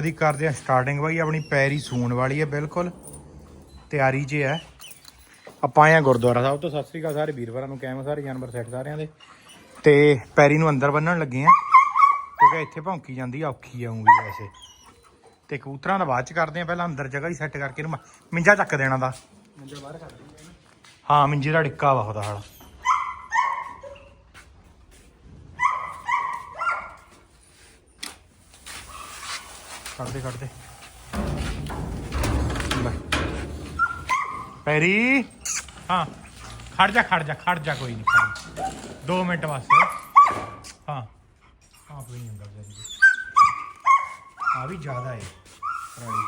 ਦੀ ਕਰਦੇ ਆ ਸਟਾਰਟਿੰਗ ਬਾਈ ਆਪਣੀ ਪੈਰੀ ਸੂਣ ਵਾਲੀ ਹੈ ਬਿਲਕੁਲ ਤਿਆਰੀ 'ਚ ਹੈ। ਆਪਾਂ ਆਏ ਆ ਗੁਰਦੁਆਰਾ ਸਾਹਿਬ ਤੋਂ ਸਤਿ ਸ੍ਰੀ ਅਕਾਲ ਸਾਰੇ ਵੀਰਵਾਰਾਂ ਨੂੰ ਕੈਮ ਸਾਰੇ ਜਾਨਵਰ ਸੈੱਟ ਸਾਰਿਆਂ ਦੇ। ਤੇ ਪੈਰੀ ਨੂੰ ਅੰਦਰ ਬੰਨਣ ਲੱਗੇ ਆ ਕਿਉਂਕਿ ਇੱਥੇ ਭੌਂਕੀ ਜਾਂਦੀ ਔਖੀ ਆਉਂਗੀ ਵੈਸੇ। ਤੇ ਕਬੂਤਰਾਂ ਦਾ ਬਾਅਦ ਚ ਕਰਦੇ ਆ ਪਹਿਲਾਂ ਅੰਦਰ ਜਗ੍ਹਾ ਹੀ ਸੈੱਟ ਕਰਕੇ ਇਹਨੂੰ ਮਿੰਜਾ ਚੱਕ ਦੇਣਾ ਦਾ। ਮੰਜਾ ਬਾਹਰ ਕਰ ਹਾਂ ਮਿੰਜੇ ਦਾ ਡਿੱਕਾ ਵਾ ਉਹਦਾ ਹਾਲ ਕੱਢ ਦੇ ਕੱਢ ਦੇ ਲੈ। ਪੈਰੀ। ਹਾਂ। ਖੜ ਜਾ ਖੜ ਜਾ ਖੜ ਜਾ ਕੋਈ ਨਹੀਂ ਖੜ 2 ਮਿੰਟ ਵਾਸਤੇ ਹਾਂ। ਆਪ ਵੀ ਨਹੀਂ ਹੁੰਦਾ ਦੀ। ਆ ਵੀ ਜ਼ਿਆਦਾ ਹੈ ਰਾਣੀ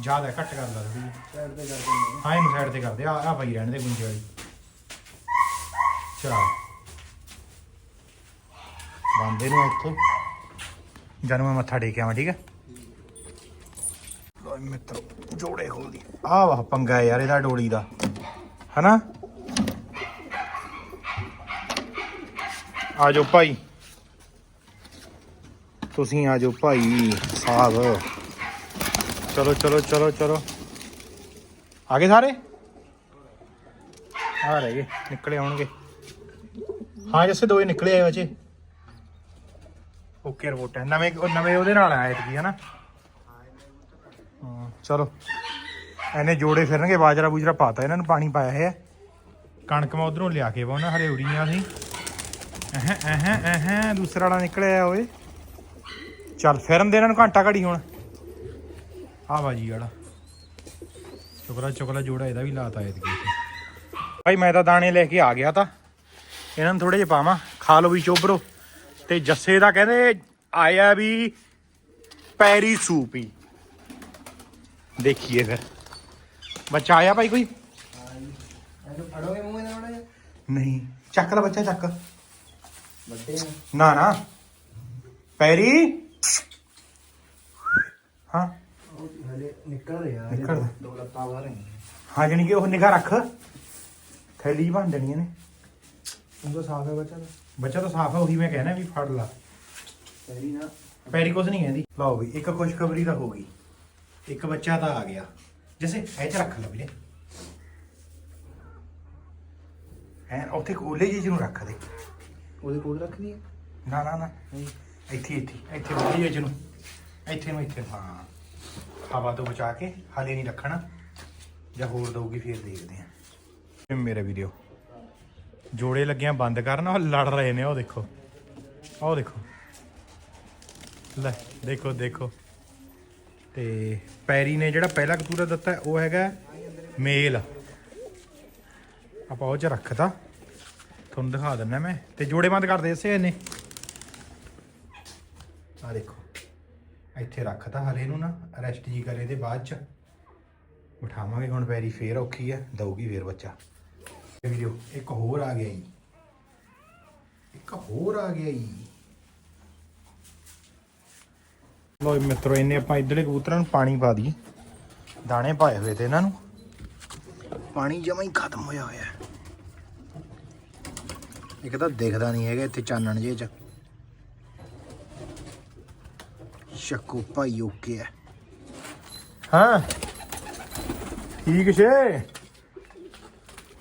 ਜ਼ਿਆਦਾ ਘੱਟ ਕਰ ਲਾ ਥੋੜੀ ਸਾਈਡ ਤੇ ਕਰ ਦਿੰਦੇ ਹਾਂ ਇਹਨੂੰ ਸਾਈਡ ਤੇ ਕਰਦੇ। ਆ ਆ ਪਈ ਰਹਿਣ ਦੇ ਗੁੰਜੇ ਵਾਲੀ। ਚਲ। ਬੰਦੇ ਨੂੰ ਇੱਥੇ। ਜਦ ਮੈਂ ਮੱਥਾ ਟੇਕਿਆ ਮੈਂ, ਠੀਕ ਹੈ? ਲੋ ਮਿੱਤਰ, ਜੋੜੇ ਖੋਲਦੀ ਆ ਵਾਹ, ਪੰਗਾ ਯਾਰ ਇਹਦਾ ਡੋਲੀ ਦਾ। ਹਨਾ? ਆ ਜਾਓ ਭਾਈ। ਤੁਸੀਂ ਆ ਜਾਓ ਭਾਈ ਸਾਹਿਬ ਚਲੋ ਚਲੋ ਚਲੋ ਚਲੋ। ਆ ਗਏ ਸਾਰੇ? ਆ ਰਹਿ ਗਏ ਨਿਕਲੇ ਆਉਣਗੇ। ਹਾਂ, ਜੈਸੇ, ਦੋ ਨਿਕਲੇ ਆਏ ਬੱਚੇ ਓਕੇ ਰਿਪੋਰਟ ਹੈ। ਨਵੇਂ ਉਹ ਨਵੇਂ ਉਹਦੇ ਨਾਲ ਆਏ ਸੀ ਹਨਾ? ਹਾਂ, ਚਲੋ। ਐਨੇ ਜੋੜੇ ਫਿਰਨਗੇ, ਬਾਜਰਾ ਬੂਜਰਾ ਪਾਤਾ, ਇਹਨਾਂ ਨੂੰ ਪਾਣੀ ਪਾਇਆ ਹੈ ਕਣਕ ਮੈਂ ਉਧਰੋਂ ਲਿਆ ਕੇ ਪਾਉਣਾ ਹਲੇ ਉੜੀਆਂ ਸੀ ਐਹ ਐਹ ਐਹ ਦੂਸਰਾ ਵਾਲਾ ਨਿਕਲਿਆ ਓਏ। ਚੱਲ, ਫਿਰਨ ਦੇ ਇਹਨਾਂ ਨੂੰ ਘੰਟਾ ਘੜੀ ਹੁਣ। ਆ ਬਾਜੀ ਵਾਲਾ। ਚੁਕਲਾ ਚੁਕਲਾ ਜੋੜਾ ਇਹਦਾ ਵੀ ਲਾਤਾ ਐਤਕੀ ਭਾਈ ਮੈਂ ਤਾਂ ਦਾਣੇ ਲੈ ਕੇ ਆ ਗਿਆ ਤਾਂ। ਇਹਨਾਂ ਨੂੰ ਥੋੜੇ ਜਿਹਾ ਪਾਵਾਂ। ਖਾ ਲਓ ਵੀ, ਚੋਬਰੋ। ਤੇ ਜੱਸੇ ਦਾ ਕਹਿੰਦੇ ਆਇਆ ਵੀ ਪੈਰੀ ਸੂਪ ਹੀ। ਦੇਖੀਏ ਫਿਰ। ਬੱਚਾ ਆਇਆ ਭਾਈ ਕੋਈ? ਫੜੋਗੇ ਮੂੰਹ ਇਹਦਾ ਬੜਾ ਨਹੀਂ, ਚੱਕ ਲੈ ਬੱਚਾ, ਚੱਕ। ਵੱਡੇ ਨਾ ਨਾ। ਪੈਰੀ? ਹਾਂ। ਹਲੇ ਨਿਕਲ। ਰਿਹਾ ਨਿਕਲ ਦੋ ਲੱਤਾਂ ਬਾਹਰ ਹੈ ਹਾਂ ਜਣੀ ਕਿ ਉਹ ਨਿਗਾਹ ਰੱਖ। ਥੈਲੀ ਬਣ ਦੇਣੀ ਨੇ ਉਹ ਤਾਂ ਸਾਫ਼ ਹੈ ਬੱਚਾ ਦਾ। ਬੱਚਾ ਤਾਂ ਸਾਫ਼ ਹੈ ਉਹੀ ਮੈਂ ਕਹਿਣਾ ਵੀ ਫੜ ਲਾ। ਸਹੀ ਨਾ। ਪੈਰੀ ਕੁਛ ਨਹੀਂ ਕਹਿੰਦੀ। ਲਓ ਵੀ ਇੱਕ ਖੁਸ਼ਖਬਰੀ ਤਾਂ ਹੋ ਗਈ। ਇੱਕ ਬੱਚਾ ਤਾਂ ਆ ਗਿਆ। ਜਿਵੇਂ ਇਹ ਚ ਰੱਖ ਲਓ ਵੀਰੇ। ਐ ਉੱਥੇ ਕੋਲੇ ਜੀ ਨੂੰ ਰੱਖ ਦੇ। ਉਹਦੇ ਕੋਲ ਰੱਖਣੀ ਹੈ ਨਾ ਨਾ ਨਾ। ਇੱਥੇ ਇੱਥੇ। ਇੱਥੇ ਵਧੀਆ ਜੀ ਨੂੰ ਇੱਥੇ ਨੂੰ ਇੱਥੇ ਹਾਂ। ਹਵਾ ਤੋਂ ਬਚਾ ਕੇ ਹਾਲੇ ਨਹੀਂ ਰੱਖਣਾ। ਜਾਂ ਹੋਰ ਦਊਗੀ ਫੇਰ ਦੇਖਦੇ ਆਂ। ਮੇਰੇ ਵੀਡੀਓ। ਜੋੜੇ ਲੱਗਿਆਂ ਬੰਦ ਕਰਨ ਉਹ ਲੜ ਰਹੇ ਨੇ ਉਹ ਦੇਖੋ। ਉਹ ਦੇਖੋ। ਲੈ, ਦੇਖੋ ਦੇਖੋ। ਤੇ ਪੈਰੀ ਨੇ ਜਿਹੜਾ ਪਹਿਲਾ ਕਤੂਰਾ ਦਿੱਤਾ, ਉਹ ਹੈਗਾ ਮੇਲ। ਆਪਾਂ ਉਹ ਚ ਰੱਖਤਾ। ਤੁਹਾਨੂੰ ਦਿਖਾ ਦਿੰਦਾ ਮੈਂ। ਤੇ ਜੋੜੇ ਬੰਦ ਕਰਦੇ, ਇਸੇ ਇਹਨੇ। ਆ ਦੇਖੋ। ਇੱਥੇ ਰੱਖਤਾ ਹਲੇ ਨੂੰ ਨਾ, ਰੈਸਟ ਜੀ ਕਰੇ ਦੇ ਬਾਅਦ ਚ। ਬਿਠਾਵਾਂਗੇ ਹੁਣ ਪੈਰੀ, ਫੇਰ ਔਖੀ ਹੈ ਦਊਗੀ ਫੇਰ ਬੱਚਾ। ਵੀਡੀਓ ਇੱਕ ਹੋਰ ਆ ਗਿਆ ਜੀ। ਇੱਕ ਹੋਰ ਆ ਗਿਆ ਜੀ। ਲੋ ਮਿੱਤਰੋ, ਇਹਨੇ ਆਪਾਂ ਇਧਰਲੇ ਕਬੂਤਰਾਂ ਨੂੰ ਪਾਣੀ ਪਾ ਦਈਏ। ਦਾਣੇ ਪਾਏ ਹੋਏ ਤੇ ਇਹਨਾਂ ਨੂੰ। ਪਾਣੀ ਜਮਾ ਹੀ ਖਤਮ ਹੋਇਆ ਹੋਇਆ ਇੱਕ ਤਾਂ ਦਿਖਦਾ ਨਹੀਂ ਹੈਗਾ ਇੱਥੇ ਚਾਨਣ ਜੇ ਚ। ਸ਼ੱਕੂ ਭਾਈ ਓਕੇ ਹੈ। ਹਾਂ। ਠੀਕ ਛੇ।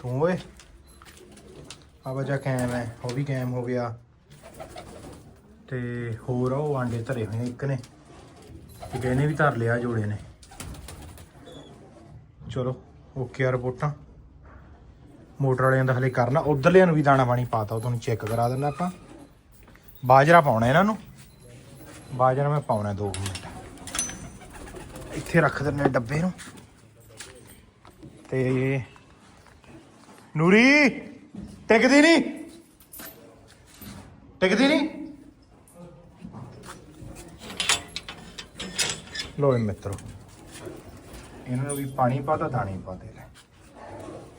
ਤੂੰ ਓਏ। ਆ ਬੱਚਾ ਕੈਮ ਹੈ ਉਹ ਵੀ ਕੈਮ ਹੋ ਗਿਆ। ਤੇ ਹੋਰ ਉਹ ਆਂਡੇ ਧਰੇ ਹੋਏ ਨੇ ਇੱਕ ਨੇ। ਇੱਕ ਇਹਨੇ ਵੀ ਧਰ ਲਿਆ, ਜੋੜੇ ਨੇ। ਚਲੋ ਓਕੇ ਆ ਰਿਪੋਰਟਾਂ। ਮੋਟਰ ਵਾਲਿਆਂ ਦਾ ਹਲੇ ਕਰਨਾ, ਉਧਰਲਿਆਂ ਨੂੰ ਵੀ ਦਾਣਾ ਪਾਣੀ ਪਾਤਾ ਉਹ ਤੁਹਾਨੂੰ ਚੈੱਕ ਕਰਾ ਦਿੰਦਾ ਆਪਾਂ। ਬਾਜਰਾ ਪਾਉਣਾ ਇਹਨਾਂ ਨੂੰ। ਬਾਜਰਾ ਮੈਂ ਪਾਉਣਾ 2 ਮਿੰਟ। ਇੱਥੇ ਰੱਖ ਦਿੰਦੇ ਡੱਬੇ ਨੂੰ। ਤੇ ਨੂਰੀ, ਟਿਕਦੀ ਨਹੀਂ। ਟਿਕਦੀ ਨਹੀਂ। ਲੋ ਮਿੱਤਰੋ, ਇਹਨਾਂ ਨੂੰ ਵੀ ਪਾਣੀ ਪਾਤਾ ਦਾਣੇ ਪਾਤੇ ਲੈ।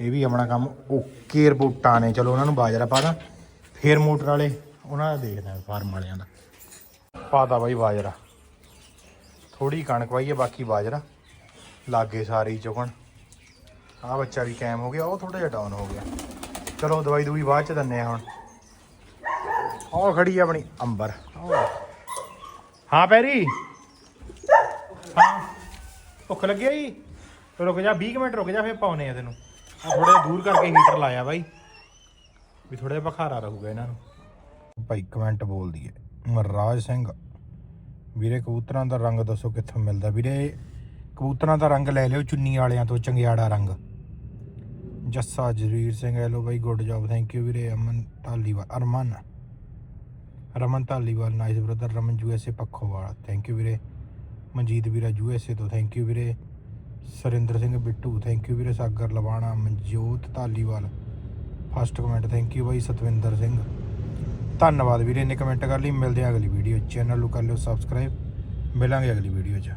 ਇਹ ਵੀ ਆਪਣਾ ਕੰਮ ਓਕੇ ਰਿਪੋਰਟਾਂ ਨੇ। ਚਲੋ ਉਹਨਾਂ ਨੂੰ ਬਾਜਰਾ ਪਾਦਾ ਫੇਰ ਮੋਟਰ ਵਾਲੇ, ਉਹਨਾਂ ਦਾ ਦੇਖਦੇ ਆ ਫਾਰਮ ਵਾਲਿਆਂ ਦਾ। ਪਾਤਾ ਬਾਈ ਬਾਜਰਾ। ਥੋੜੀ ਕਣਕ ਪਾਈ ਹੈ, ਬਾਕੀ ਬਾਜਰਾ। ਲਾਗੇ ਸਾਰੇ ਚੁਗਣ। ਆ ਬੱਚਾ ਵੀ ਕਾਇਮ ਹੋ ਗਿਆ, ਉਹ ਥੋੜਾ ਜਿਹਾ ਡਾਊਨ ਹੋ ਗਿਆ। ਚਲੋ, ਦਵਾਈ ਦੂਈ ਬਾਅਦ ਚ ਦਿੰਨੇ ਆ ਹੁਣ। ਉਹ ਖੜੀ ਆ ਆਪਣੀ ਅੰਬਰ। ਹਾਂ, ਪੈਰੀ? ਹਾਂ। ਭੁੱਖ ਲੱਗੀ ਆ ਜੀ ਰੁਕ ਜਾ 20 ਕੁ ਮਿੰਟ ਰੁਕ ਜਾ, ਫੇਰ ਪਾਉਨੇ ਆ ਤੈਨੂੰ। ਆ ਥੋੜਾ ਜਿਹਾ ਦੂਰ ਕਰਕੇ ਹੀਟਰ ਲਾਇਆ ਬਾਈ। ਵੀ ਥੋੜਾ ਜਿਹਾ ਬਖਾਰਾ ਰਹੂਗਾ ਇਹਨਾਂ ਨੂੰ। ਭਾਈ ਕਮੈਂਟ ਬੋਲ ਦਈਏ। ਮਹਾਰਾਜ ਸਿੰਘ, ਵੀਰੇ, ਕਬੂਤਰਾਂ ਦਾ ਰੰਗ ਦੱਸੋ ਕਿੱਥੋਂ ਮਿਲਦਾ? ਵੀਰੇ, ਕਬੂਤਰਾਂ ਦਾ ਰੰਗ ਲੈ ਲਿਓ ਚੁੰਨੀ ਵਾਲਿਆਂ ਤੋਂ, ਚੰਗਿਆੜਾ ਰੰਗ। ਜੱਸਾ ਜਰੀਰ ਸਿੰਘ, ਹੈਲੋ ਬਾਈ, ਗੁੱਡ ਜੌਬ ਥੈਂਕ ਯੂ ਵੀਰੇ, Aman Dhaliwal, Arman. Raman Dhaliwal nice brother Raman USA Pakhowal thank you ਵੀਰੇ। ਮਨਜੀਤ ਵੀਰਾ ਯੂਐਸਏ ਤੋਂ ਥੈਂਕ ਯੂ ਵੀਰੇ। ਸਰਿੰਦਰ ਸਿੰਘ ਬਿੱਟੂ ਥੈਂਕ ਯੂ ਵੀਰੇ, Sagar Lawana, Manjot Dhaliwal. First comment thank you ਬਾਈ, ਸਤਵਿੰਦਰ ਸਿੰਘ। ਧੰਨਵਾਦ ਵੀਰੇ ਨੇ ਕਮੈਂਟ ਕਰ ਲਈ, ਮਿਲਦੇ ਆ ਅਗਲੀ ਵੀਡੀਓ ਚੈਨਲ ਨੂੰ ਕਰ ਲਿਓ ਸਬਸਕ੍ਰਾਈਬ ਮਿਲਾਂਗੇ ਅਗਲੀ ਵੀਡੀਓ 'ਚ।